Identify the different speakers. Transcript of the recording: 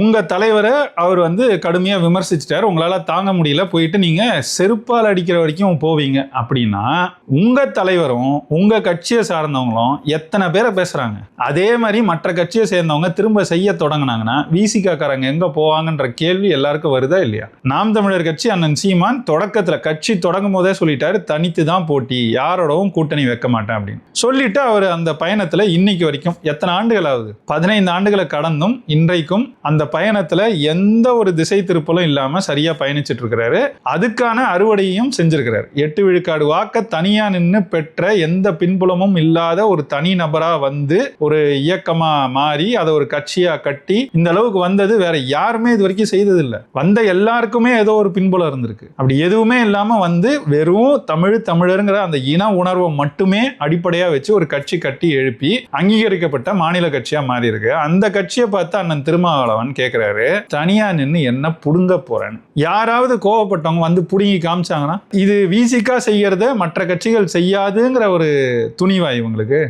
Speaker 1: உங்கள் தலைவரை அவர் வந்து கடுமையாக விமர்சிச்சிட்டார். உங்களால் தாங்க முடியல. போயிட்டு நீங்கள் செருப்பால் அடிக்கிற வரைக்கும் போவீங்க அப்படின்னா உங்கள் தலைவரும் உங்கள் கட்சியை சார்ந்தவங்களும் எத்தனை பேரை பேசுகிறாங்க அதே மாதிரி மற்ற கட்சியை சேர்ந்தவங்க திரும்ப செய்ய தொடங்கினாங்கன்னா விசிகாக்காரங்க எங்கே போவாங்கன்ற கேள்வி எல்லாருக்கும் வருதா இல்லையா? நாம் தமிழர் கட்சி அண்ணன் சீமான் தொடக்கத்தில் கட்சி தொடங்கும் போதே சொல்லிட்டாரு தனித்து தான் போட்டி. யாரோடவும் கூட்டணி வைக்க மாட்டேன் அப்படின்னு. சொல்லிட்டு அவர் அந்த பயணத்தில் இன்னைக்கு வரைக்கும் எத்தனை ஆண்டுகள் ஆகுது பதினைந்து ஆண்டுகளை கடந்தும் இன்றைக்கும் அந்த பயணத்துல எந்த ஒரு திசை திருப்பலும் இல்லாம சரியா பயணிச்சிட்டு இருக்கிறாரு. அதுக்கான அறுவடையும் செஞ்சிருக்கிறார். எட்டு விழுக்காடு வாக்க தனியா நின்று பெற்ற எந்த பின்புலமும் இல்லாத ஒரு தனி நபரா வந்து ஒரு இயக்கமா மாறி அதை ஒரு கட்சியா கட்டி இந்த அளவுக்கு வந்தது வேற யாருமே இது வரைக்கும் செய்தது இல்ல வந்த எல்லாருக்குமே ஏதோ ஒரு பின்புலம் இருந்திருக்கு. அப்படி எதுவுமே இல்லாம வந்து வெறும் தமிழ் தமிழருங்கிற அந்த இன உணர்வை மட்டுமே அடிப்படையா வச்சு ஒரு கட்சி கட்டி எழுப்பி அங்கீகரிக்கப்பட்ட மாநில கட்சியா மாறி இருக்கு அந்த கட்சியை பார்த்து அண்ணன் திருமாவளவன் கேட்குறாரு தனியா நின்று என்ன புடுங்க போறேன்னு. யாராவது கோவப்பட்டவங்க வந்து புடுங்கி காமிச்சாங்கன்னா இது விசிகா செய்யறத மற்ற கட்சிகள் செய்யாதுங்கிற ஒரு துணிவா இவங்களுக்கு?